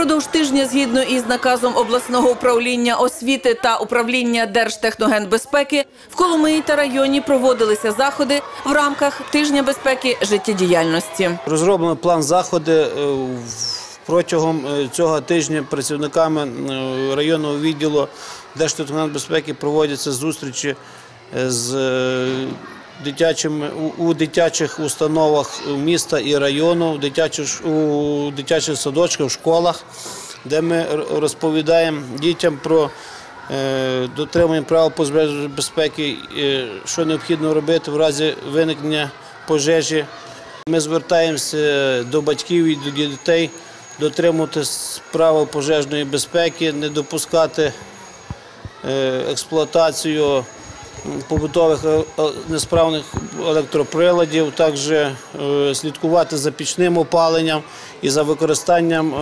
Впродовж тижня, згідно із наказом обласного управління освіти та управління Держтехногенбезпеки, в Коломиї та районі проводилися заходи в рамках тижня безпеки життєдіяльності. Розроблено план заходи е, протягом е, цього тижня працівниками е, районного відділу Держтехногенбезпеки проводяться зустрічі з у, дитячих установах міста і району, в дитячих, у дитячих садочках, в школах, де ми розповідаємо дітям про е, дотримання правил пожежної безпеки, е, що необхідно робити в разі виникнення пожежі. Ми звертаємося до батьків і до дітей дотримуватись правил пожежної безпеки, не допускати е, експлуатацію побутових е, е, несправних електроприладів, також е, слідкувати за пічним опаленням і за використанням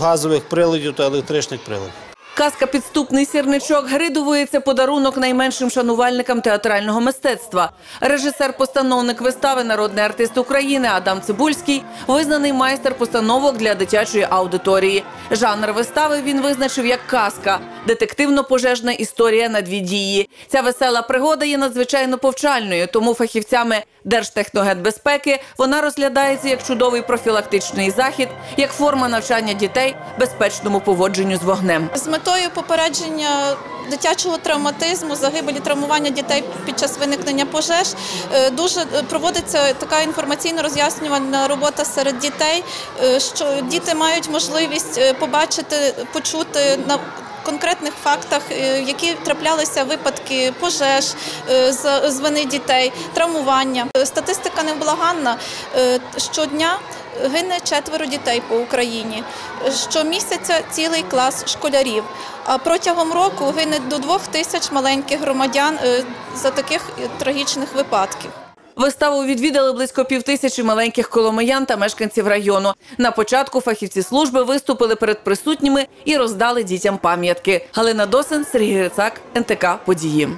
газових приладів та електричних приладів. Казка Підступний сірничок Гридової подарунок найменшим шанувальникам театрального мистецтва. Режисер-постановник вистави, народний артист України Адам Цибульський, визнаний майстер постановок для дитячої аудиторії. Жанр вистави він визначив як казка, детективно-пожежна історія на дві дії. Ця весела пригода є надзвичайно повчальною, тому фахівцями Держтехногенбезпеки вона розглядається як чудовий профілактичний захід, як форма навчання дітей безпечному поводженню з вогнем. З метою попередження дитячого травматизму, загибелі травмування дітей під час виникнення пожеж е, дуже е, проводиться така інформаційно роз'яснювальна робота серед дітей, е, що діти мають можливість побачити, почути на конкретних фактах, які траплялися випадки пожеж е, з з вини дітей, травмування. Статистика невблаганна. Щодня гине четверо дітей по Україні. Щомісяця цілий клас школярів. А протягом року гине до двох тисяч маленьких громадян е, за таких е, трагічних випадків. Виставу відвідали близько півтисячі маленьких коломиян та мешканців району. На початку фахівці служби виступили перед присутніми і роздали дітям пам'ятки. Галина Досин, Сергій Грицак, НТК «Події».